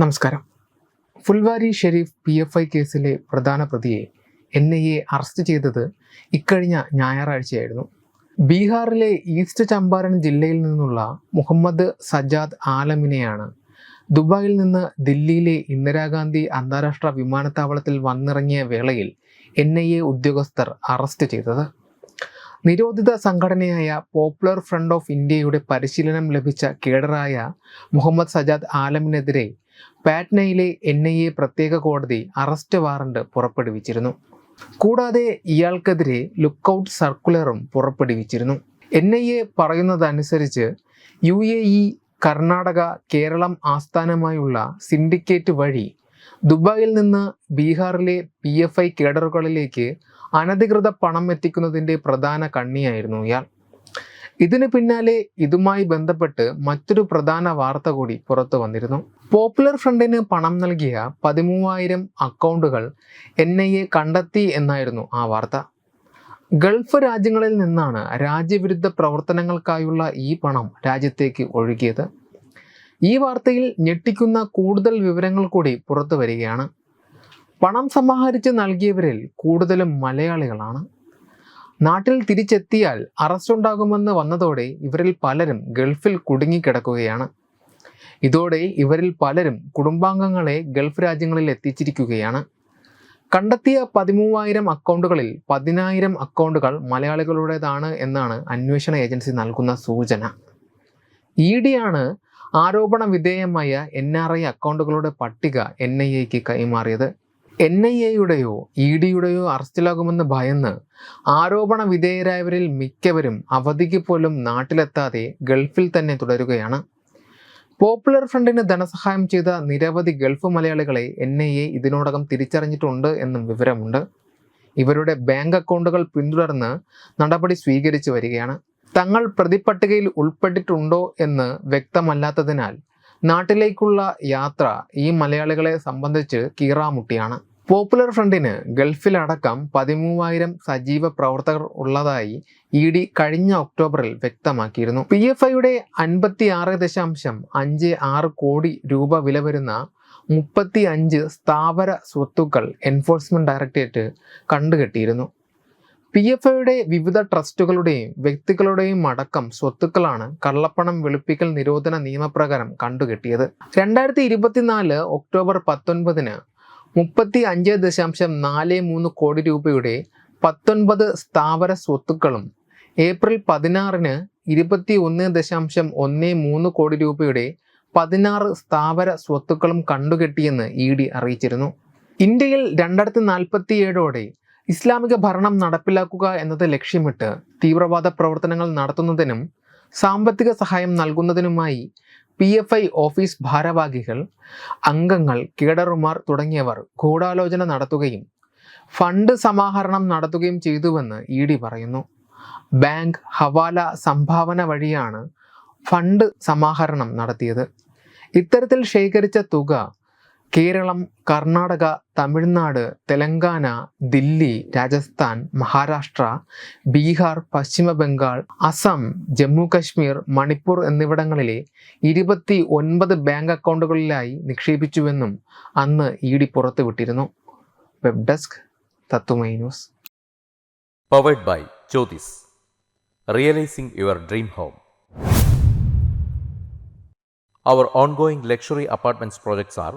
നമസ്കാരം. Phulwari Sharif P F I കേസിലെ പ്രധാന പ്രതിയെ എൻ ഐ എ അറസ്റ്റ് ചെയ്തത് ഇക്കഴിഞ്ഞ ഞായറാഴ്ചയായിരുന്നു. ബീഹാറിലെ ഈസ്റ്റ് ചമ്പാരൻ ജില്ലയിൽ നിന്നുള്ള മുഹമ്മദ് സജാദ് ആലമിനെയാണ് ദുബായിൽ നിന്ന് ദില്ലിയിലെ ഇന്ദിരാഗാന്ധി അന്താരാഷ്ട്ര വിമാനത്താവളത്തിൽ വന്നിറങ്ങിയ വേളയിൽ എൻ ഐ എ ഉദ്യോഗസ്ഥർ അറസ്റ്റ് ചെയ്തത്. നിരോധിത സംഘടനയായ പോപ്പുലർ ഫ്രണ്ട് ഓഫ് ഇന്ത്യയുടെ പരിശീലനം ലഭിച്ച കേഡറായ മുഹമ്മദ് സജാദ് ആലമിനെതിരെ പാറ്റ്നയിലെ എൻ ഐ എ പ്രത്യേക കോടതി അറസ്റ്റ് വാറണ്ട് പുറപ്പെടുവിച്ചിരുന്നു. കൂടാതെ ഇയാൾക്കെതിരെ ലുക്കൌട്ട് സർക്കുലറും പുറപ്പെടുവിച്ചിരുന്നു. എൻ ഐ എ പറയുന്നതനുസരിച്ച് U A E Karnataka Kerala ആസ്ഥാനമായുള്ള സിൻഡിക്കേറ്റ് വഴി ദുബായിൽ നിന്ന് ബീഹാറിലെ പി എഫ് ഐ കേഡറുകളിലേക്ക് അനധികൃത പണം എത്തിക്കുന്നതിന്റെ പ്രധാന കണ്ണിയായിരുന്നു ഇയാൾ. ഇതിന് പിന്നാലെ ഇതുമായി ബന്ധപ്പെട്ട് മറ്റൊരു പ്രധാന വാർത്ത കൂടി പുറത്തു വന്നിരുന്നു. പോപ്പുലർ ഫ്രണ്ടിന് പണം നൽകിയ പതിമൂവായിരം അക്കൗണ്ടുകൾ എൻ ഐ എ കണ്ടെത്തി എന്നായിരുന്നു ആ വാർത്ത. ഗൾഫ് രാജ്യങ്ങളിൽ നിന്നാണ് രാജ്യവിരുദ്ധ പ്രവർത്തനങ്ങൾക്കായുള്ള ഈ പണം രാജ്യത്തേക്ക് ഒഴുകിയത്. ഈ വാർത്തയിൽ ഞെട്ടിക്കുന്ന കൂടുതൽ വിവരങ്ങൾ കൂടി പുറത്തു വരികയാണ്. പണം സമാഹരിച്ച് നൽകിയവരിൽ കൂടുതലും മലയാളികളാണ്. നാട്ടിൽ തിരിച്ചെത്തിയാൽ അറസ്റ്റ് ഉണ്ടാകുമെന്ന് വന്നതോടെ ഇവരിൽ പലരും ഗൾഫിൽ കുടുങ്ങിക്കിടക്കുകയാണ്. ഇതോടെ ഇവരിൽ പലരും കുടുംബാംഗങ്ങളെ ഗൾഫ് രാജ്യങ്ങളിൽ എത്തിച്ചിരിക്കുകയാണ്. കണ്ടെത്തിയ പതിമൂവായിരം അക്കൗണ്ടുകളിൽ പതിനായിരം അക്കൗണ്ടുകൾ മലയാളികളുടേതാണ് എന്നാണ് അന്വേഷണ ഏജൻസി നൽകുന്ന സൂചന. ഇ ഡി ആണ് ആരോപണ വിധേയമായ എൻ ആർ ഐ അക്കൗണ്ടുകളുടെ പട്ടിക എൻ ഐ എക്ക് കൈമാറിയത്. എൻ ഐ എയുടെയോ ഇ ഡിയുടെയോ അറസ്റ്റിലാകുമെന്ന് ഭയന്ന് ആരോപണ വിധേയരായവരിൽ മിക്കവരും അവധിക്ക് പോലും നാട്ടിലെത്താതെ ഗൾഫിൽ തന്നെ തുടരുകയാണ്. പോപ്പുലർ ഫ്രണ്ടിന് ധനസഹായം ചെയ്ത നിരവധി ഗൾഫ് മലയാളികളെ എൻ ഐ എ ഇതിനോടകം തിരിച്ചറിഞ്ഞിട്ടുണ്ട് എന്നും വിവരമുണ്ട്. ഇവരുടെ ബാങ്ക് അക്കൗണ്ടുകൾ പിന്തുടർന്ന് നടപടി സ്വീകരിച്ചു വരികയാണ്. തങ്ങൾ പ്രതിപട്ടികയിൽ ഉൾപ്പെട്ടിട്ടുണ്ടോ എന്ന് വ്യക്തമല്ലാത്തതിനാൽ നാട്ടിലേക്കുള്ള യാത്ര ഈ മലയാളികളെ സംബന്ധിച്ച് കീറാമുട്ടിയാണ്. പോപ്പുലർ ഫ്രണ്ടിന് ഗൾഫിലടക്കം പതിമൂവായിരം സജീവ പ്രവർത്തകർ ഉള്ളതായി ഇ ഡി കഴിഞ്ഞ ഒക്ടോബറിൽ വ്യക്തമാക്കിയിരുന്നു. പി എഫ് ഐയുടെ അൻപത്തി ആറ് ദശാംശം അഞ്ച് ആറ് കോടി രൂപ വില വരുന്ന മുപ്പത്തി അഞ്ച് സ്ഥാവര സ്വത്തുക്കൾ എൻഫോഴ്സ്മെന്റ് ഡയറക്ടറേറ്റ് കണ്ടുകെട്ടിയിരുന്നു. പി എഫ് ഐയുടെ വിവിധ ട്രസ്റ്റുകളുടെയും വ്യക്തികളുടെയും അടക്കം സ്വത്തുക്കളാണ് കള്ളപ്പണം വെളുപ്പിക്കൽ നിരോധന നിയമപ്രകാരം കണ്ടുകെട്ടിയത്. രണ്ടായിരത്തി ഇരുപത്തിനാല് ഒക്ടോബർ പത്തൊൻപതിന് മുപ്പത്തി അഞ്ച് ദശാംശം നാല് മൂന്ന് കോടി രൂപയുടെ പത്തൊൻപത് സ്ഥാവര സ്വത്തുക്കളും ഏപ്രിൽ പതിനാറിന് ഇരുപത്തി ഒന്ന് ദശാംശം ഒന്ന് മൂന്ന് കോടി രൂപയുടെ പതിനാറ് സ്ഥാവര സ്വത്തുക്കളും കണ്ടുകെട്ടിയെന്ന് ഇ ഡി അറിയിച്ചിരുന്നു. ഇന്ത്യയിൽ രണ്ടായിരത്തി നാൽപ്പത്തി ഏഴോടെ ഇസ്ലാമിക ഭരണം നടപ്പിലാക്കുക എന്നത് ലക്ഷ്യമിട്ട് തീവ്രവാദ പ്രവർത്തനങ്ങൾ നടത്തുന്നതിനും സാമ്പത്തിക സഹായം നൽകുന്നതിനുമായി പി എഫ് ഐ ഓഫീസ് ഭാരവാഹികൾ അംഗങ്ങൾ കേഡറുമാർ തുടങ്ങിയവർ ഗൂഢാലോചന നടത്തുകയും ഫണ്ട് സമാഹരണം നടത്തുകയും ചെയ്തുവെന്ന് ഇ ഡി പറയുന്നു. ബാങ്ക് ഹവാല സംഭാവന വഴിയാണ് ഫണ്ട് സമാഹരണം നടത്തിയത്. ഇത്തരത്തിൽ ശേഖരിച്ച തുക കേരളം കർണാടക തമിഴ്നാട് തെലങ്കാന ദില്ലി രാജസ്ഥാൻ മഹാരാഷ്ട്ര ബീഹാർ പശ്ചിമ ബംഗാൾ അസം ജമ്മു കശ്മീർ മണിപ്പൂർ എന്നിവിടങ്ങളിലെ ഇരുപത്തി ഒൻപത് ബാങ്ക് അക്കൗണ്ടുകളിലായി നിക്ഷേപിച്ചുവെന്നും അന്ന് ഇ ഡി പുറത്തുവിട്ടിരുന്നു. വെബ് ഡെസ്ക് തത്തുമൈ powered by Jyothis realising your dream home Our ongoing luxury apartments projects are